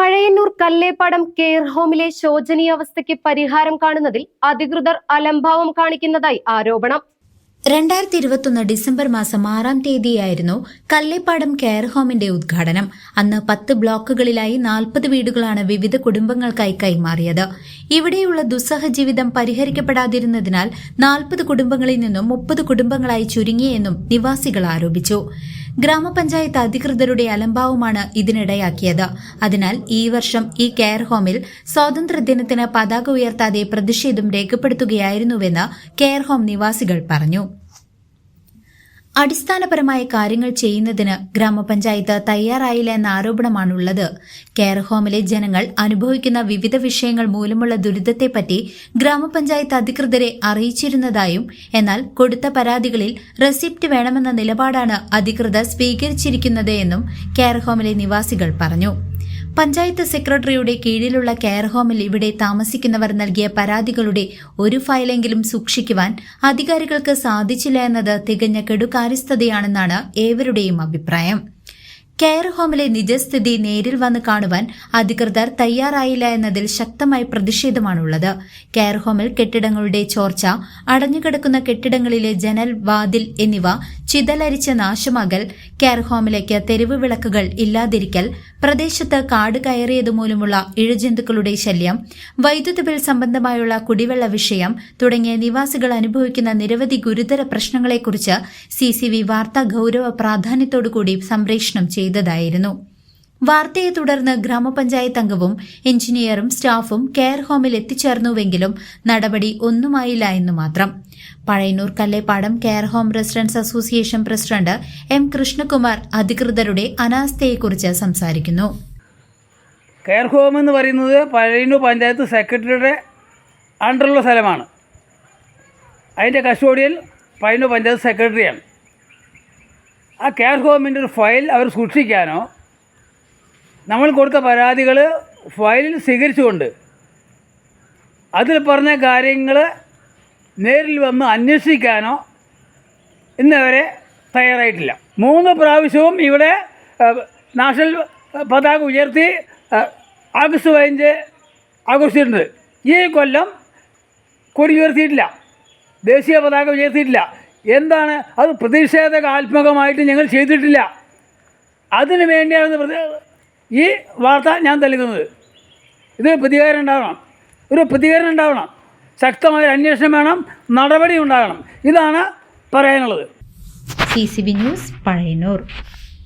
Pazhayannur Kallepadam care ഹോമിലെ ശോചനീയാവസ്ഥയ്ക്ക് പരിഹാരം കാണുന്നതിൽ അധികൃതർ അലംഭാവം കാണിക്കുന്നതായി ആരോപണം. രണ്ടായിരത്തി ഇരുപത്തൊന്ന് ഡിസംബർ മാസം ആറാം തീയതിയായിരുന്നു കല്ലേപ്പാടം കെയർ ഹോമിന്റെ ഉദ്ഘാടനം. അന്ന് പത്ത് ബ്ലോക്കുകളിലായി നാൽപ്പത് വീടുകളാണ് വിവിധ കുടുംബങ്ങൾക്കായി കൈമാറിയത്. ഇവിടെയുള്ള ദുസ്സഹ ജീവിതം പരിഹരിക്കപ്പെടാതിരുന്നതിനാൽ നാൽപ്പത് കുടുംബങ്ങളിൽ നിന്നും മുപ്പത് കുടുംബങ്ങളായി ചുരുങ്ങിയെന്നും നിവാസികൾ ആരോപിച്ചു. ഗ്രാമപഞ്ചായത്ത് അധികൃതരുടെ അലംഭാവമാണ് ഇതിനിടയാക്കിയത്. അതിനാൽ ഈ വർഷം ഈ കെയർ ഹോമിൽ സ്വാതന്ത്ര്യദിനത്തിന് പതാക ഉയർത്താതെ പ്രതിഷേധം രേഖപ്പെടുത്തുകയായിരുന്നുവെന്ന് കെയർ ഹോം നിവാസികൾ പറഞ്ഞു. അടിസ്ഥാനപരമായ കാര്യങ്ങൾ ചെയ്യുന്നതിന് ഗ്രാമപഞ്ചായത്ത് തയ്യാറായില്ല എന്ന ആരോപണമാണുള്ളത്. കെയർ ഹോമിലെ ജനങ്ങൾ അനുഭവിക്കുന്ന വിവിധ വിഷയങ്ങൾ മൂലമുള്ള ദുരിതത്തെപ്പറ്റി ഗ്രാമപഞ്ചായത്ത് അധികൃതരെ അറിയിച്ചിരുന്നതായും എന്നാൽ കൊടുത്ത പരാതികളിൽ റെസിപ്റ്റ് വേണമെന്ന നിലപാടാണ് അധികൃതർ സ്വീകരിച്ചിരിക്കുന്നത് എന്നും കെയർ ഹോമിലെ നിവാസികൾ പറഞ്ഞു. പഞ്ചായത്ത് സെക്രട്ടറിയുടെ കീഴിലുള്ള കെയർ ഹോമിൽ ഇവിടെ താമസിക്കുന്നവർ നൽകിയ പരാതികളുടെ ഒരു ഫയലെങ്കിലും സൂക്ഷിക്കുവാൻ അധികാരികൾക്ക് സാധിച്ചില്ല എന്നത് തികഞ്ഞ കെടുകാര്യസ്ഥതയാണെന്നാണ് ഏവരുടെയും അഭിപ്രായം. കെയർ ഹോമിലെ നിജസ്ഥിതി നേരിൽ വന്ന് കാണുവാൻ അധികൃതർ തയ്യാറായില്ല എന്നതിൽ ശക്തമായ പ്രതിഷേധമാണുള്ളത്. കെയർ ഹോമിൽ കെട്ടിടങ്ങളുടെ ചോർച്ച അടഞ്ഞുകിടക്കുന്ന കെട്ടിടങ്ങളിലെ ജനൽ വാതിൽ എന്നിവ ചിതലരിച്ച നാശമാകൽ കെയർ ഹോമിലേക്ക് തെരുവ് വിളക്കുകൾ ഇല്ലാതിരിക്കൽ പ്രദേശത്ത് കാട് കയറിയതുമൂലമുള്ള ഇഴജന്തുക്കളുടെ ശല്യം വൈദ്യുതി ബിൽ സംബന്ധമായുള്ള കുടിവെള്ള വിഷയം തുടങ്ങിയ നിവാസികൾ അനുഭവിക്കുന്ന നിരവധി ഗുരുതര പ്രശ്നങ്ങളെക്കുറിച്ച് സി സി വി വാർത്ത ഗൌരവ പ്രാധാന്യത്തോടുകൂടി സംപ്രേഷണം ചെയ്തതായിരുന്നു. വാർത്തയെ തുടർന്ന് ഗ്രാമപഞ്ചായത്ത് അംഗവും എഞ്ചിനീയറും സ്റ്റാഫും കെയർ ഹോമിൽ എത്തിച്ചേർന്നുവെങ്കിലും നടപടി ഒന്നുമായില്ല എന്നു മാത്രം. Pazhayannur Kallepadam care home residents association president M Krishnakumar അധികൃതരുടെ അനാസ്ഥയെക്കുറിച്ച് സംസാരിക്കുന്നു. കെയർ ഹോം എന്ന് പറയുന്നത് പഴയന്നൂർ പഞ്ചായത്ത് സെക്രട്ടറിയുടെ അണ്ടറുള്ള സ്ഥലമാണ്. അതിന്റെ കസ്റ്റോഡിയൽ പഴയന്നൂർ പഞ്ചായത്ത് സെക്രട്ടറിയാണ്. ആ കെയർ ഹോമിന്റെ ഒരു ഫയൽ അവർ സൂക്ഷിക്കാനോ നമ്മൾ കൊടുത്ത പരാതികൾ ഫയലിൽ സ്വീകരിച്ചുകൊണ്ട് അതിൽ പറഞ്ഞ കാര്യങ്ങൾ നേരിൽ വന്ന് അന്വേഷിക്കാനോ ഇന്നവരെ തയ്യാറായിട്ടില്ല. മൂന്ന് പ്രാവശ്യവും ഇവിടെ നാഷണൽ പതാക ഉയർത്തി ആഗസ്റ്റ് പതിനഞ്ച് ആഘോഷിച്ചിട്ടുണ്ട്. ഈ കൊല്ലം കൊടി ഉയർത്തിയിട്ടില്ല. ദേശീയ പതാക ഉയർത്തിയിട്ടില്ല. എന്താണ്? അത് പ്രതിഷേധകാത്മകമായിട്ട് ഞങ്ങൾ ചെയ്തിട്ടില്ല. അതിനു വേണ്ടിയാണ് ഈ വാർത്ത ഞാൻ നൽകുന്നത് ഇത് പ്രതികാരം ഉണ്ടാവണം ഒരു പ്രതികരണം ഉണ്ടാവണം ശക്തമായ അന്വേഷണം വേണം. നടപടി ഉണ്ടാകണം. ഇതാണ് പറയാനുള്ളത്. C C B news Pazhayannur.